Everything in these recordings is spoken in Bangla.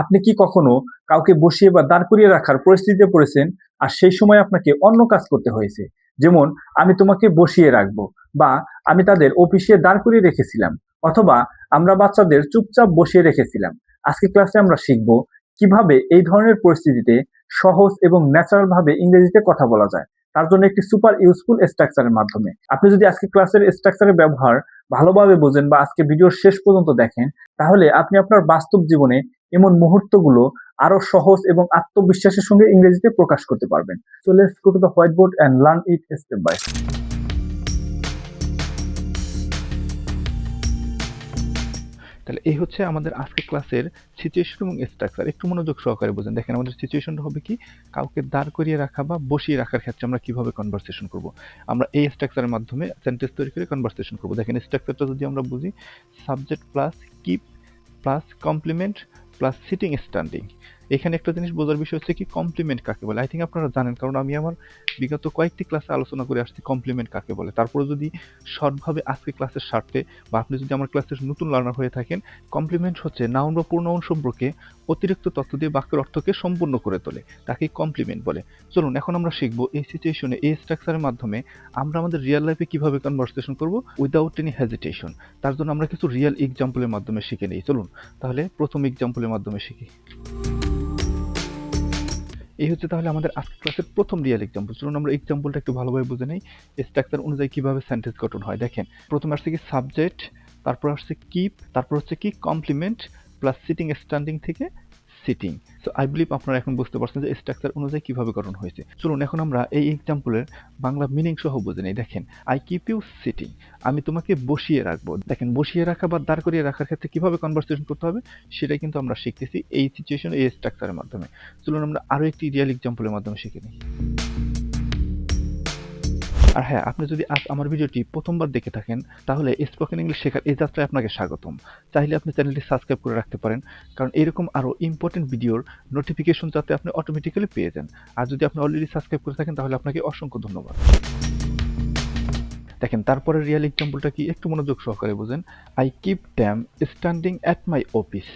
আপনি কি কখনো কাউকে বসিয়ে বা দাঁড় করিয়ে রাখার পরিস্থিতিতে পড়েছেন? আর সেই সময় আপনাকে অন্য কাজ করতে হয়েছে। যেমন, আমি তোমাকে বসিয়ে রাখব বা আমি তাদের অফিসে দাঁড় করিয়ে রেখেছিলাম অথবা আমরা বাচ্চাদের চুপচাপ বসিয়ে রেখেছিলাম। আজকে ক্লাসে আমরা শিখব কীভাবে এই ধরনের পরিস্থিতিতে সহজ এবং ন্যাচারাল ভাবে ইংরেজিতে কথা বলা যায়। তার জন্য একটি সুপার ইউজফুল স্ট্রাকচারের মাধ্যমে। আপনি যদি আজকে ক্লাসের স্ট্রাকচারের ব্যবহার ভালোভাবে বোঝেন বা আজকে ভিডিওর শেষ পর্যন্ত দেখেন, তাহলে আপনি আপনার বাস্তব জীবনে এমন মুহূর্তগুলো আরও সহজ এবং আত্মবিশ্বাসের সঙ্গে ইংরেজিতে প্রকাশ করতে পারবেন। So let's go to the white board and learn it step by তাহলে এই হচ্ছে আমাদের আজকে ক্লাসের সিচুয়েশন এবং স্ট্রাকচার একটু মনোযোগ সহকারে বোঝেন। দেখেন, আমাদের সিচুয়েশনটা হবে কি? কাউকে দাঁড় করিয়ে রাখা বা বসিয়ে রাখার ক্ষেত্রে আমরা কীভাবে কনভারসেশন করব? আমরা এই স্ট্রাকচারের মাধ্যমে সেন্টেন্স তৈরি করে কনভারসেশন করব। দেখেন স্ট্রাকচারটা যদি আমরা বুঝি subject plus keep plus complement plus sitting standing এখানে একটা জিনিস বোঝার বিষয় হচ্ছে কি কমপ্লিমেন্ট কাকে বলে? আই থিঙ্ক আপনারা জানেন, কারণ আমি আমার বিগত কয়েকটি ক্লাসে আলোচনা করে আসছি কমপ্লিমেন্ট কাকে বলে। তারপরে যদি শর্টভাবে আজকে ক্লাসের স্বার্থে বা আপনি যদি আমার ক্লাসের নতুন লার্নার হয়ে থাকেন কমপ্লিমেন্ট হচ্ছে নাউন বা পূর্ণাউন সম্পর্কে অতিরিক্ত তথ্য দিয়ে বাক্যের অর্থকে সম্পূর্ণ করে তোলে, তাকে কমপ্লিমেন্ট বলে। চলুন, এখন আমরা শিখব এই সিচুয়েশনে এই স্ট্রাকচারের মাধ্যমে আমরা আমাদের রিয়েল লাইফে কীভাবে কনভার্সেশন করব উইদাউট এনি হেজিটেশন তার জন্য আমরা কিছু রিয়েল এক্সাম্পলের মাধ্যমে শিখে নিই। চলুন, তাহলে প্রথম এক্সাম্পলের মাধ্যমে শিখি। এই হচ্ছে তাহলে আমাদের আজকের ক্লাসের প্রথম রিয়েল এক্সাম্পল চলুন আমরা এক্সাম্পলটা একটু ভালোভাবে বুঝে নেই। স্ট্রাকচার অনুযায়ী কীভাবে সেন্টেন্স গঠন হয়, দেখেন। প্রথমে আসছে কি সাবজেক্ট তারপর আসছে কিপ তারপর হচ্ছে কি কমপ্লিমেন্ট প্লাস সিটিং স্ট্যান্ডিং থেকে সিটিং সো আই বিলিভ আপনারা এখন বুঝতে পারছেন যে স্ট্রাকচার অনুযায়ী কীভাবে গঠন হয়েছে। চলুন, এখন আমরা এই এক্সাম্পলের বাংলা মিনিং সহ বুঝে নিই। দেখেন আই কিপ ইউ সিটিং আমি তোমাকে বসিয়ে রাখব। দেখেন, বসিয়ে রাখা বা দাঁড় করিয়ে রাখার ক্ষেত্রে কীভাবে কনভারসেশন করতে হবে সেটা কিন্তু আমরা শিখতেছি এই সিচুয়েশন এই স্ট্রাকচারের মাধ্যমে। চলুন, আমরা আরও একটি রিয়েল এক্সাম্পলের মাধ্যমে শিখে নিই। আর হ্যাঁ আপনি যদি আজ আমার ভিডিওটি প্রথমবার দেখে থাকেন, তাহলে স্পোকেন ইংলিশ শেখার এই যাত্রায় আপনাকে স্বাগতম। চাইলে আপনি চ্যানেলটি সাবস্ক্রাইব করে রাখতে পারেন, কারণ এরকম আরও ইম্পর্টেন্ট ভিডিওর নোটিফিকেশন যাতে আপনি অটোমেটিক্যালি পেয়ে যান। আর যদি আপনি অলরেডি সাবস্ক্রাইব করে থাকেন, তাহলে আপনাকে অসংখ্য ধন্যবাদ। দেখেন তারপরে রিয়েল এক্সাম্পলটা কি? একটু মনোযোগ সহকারে বোঝেন। I keep them standing at my office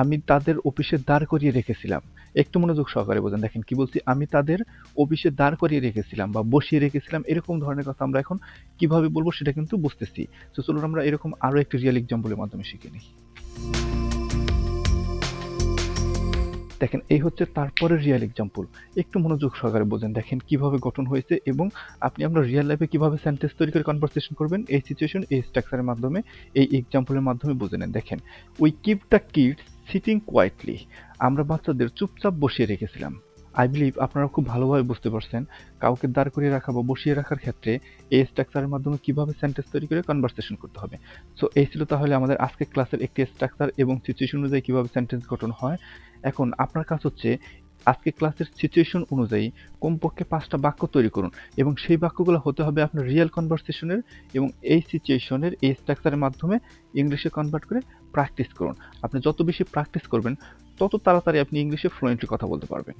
আমি তাদের অফিসে দাঁড় করিয়ে রেখেছিলাম। একটু মনোযোগ সহকারে বোঝেন। দেখেন কি বলছি, আমি তাদের অফিসে দাঁড় করিয়ে রেখেছিলাম বা বসিয়ে রেখেছিলাম এরকম ধরনের কথা আমরা এখন কীভাবে বলব সেটা কিন্তু বুঝতেছি। তো চলুন আমরা এরকম আরও একটি রিয়েল এক্সাম্পলের মাধ্যমে শিখে নিই। দেখেন, এই হচ্ছে তারপরে রিয়েল এক্সাম্পল একটু মনোযোগ সহকারে বোঝেন, দেখেন কীভাবে গঠন হয়েছে এবং আপনি আমরা রিয়েল লাইফে কীভাবে সেন্টেন্স তৈরি করে কনভারসেশন করবেন, এই সিচুয়েশন এই স্ট্রাকচারের মাধ্যমে, এই এক্সাম্পলের মাধ্যমে বুঝে নেন। দেখেন we keep the kids sitting quietly আমরা বাচ্চাদের চুপচাপ বসিয়ে রেখেছিলাম। আই বিলিভ আপনারা খুব ভালোভাবে বুঝতে পারছেন, কাউকে দাঁড় করিয়ে রাখা বা বসিয়ে রাখার ক্ষেত্রে এই স্ট্রাকচারের মাধ্যমে কীভাবে সেন্টেন্স তৈরি করে কনভারসেশন করতে হবে। সো এই ছিল তাহলে আমাদের আজকের ক্লাসের একটি স্ট্রাকচার এবং সিচুয়েশন অনুযায়ী কীভাবে সেন্টেন্স গঠন হয়। এখন আপনার কাজ হচ্ছে আজকে ক্লাসের সিচুয়েশন অনুযায়ী কমপক্ষে পাঁচটা বাক্য তৈরি করুন এবং সেই বাক্যগুলো হতে হবে আপনার রিয়েল কনভারসেশনের এবং এই সিচুয়েশনের এই স্ট্রাকচারের মাধ্যমে ইংলিশে কনভার্ট করে প্র্যাকটিস করুন। আপনি যত বেশি প্র্যাকটিস করবেন, তত তাড়াতাড়ি আপনি ইংলিশে ফ্লুয়েন্টলি কথা বলতে পারবেন।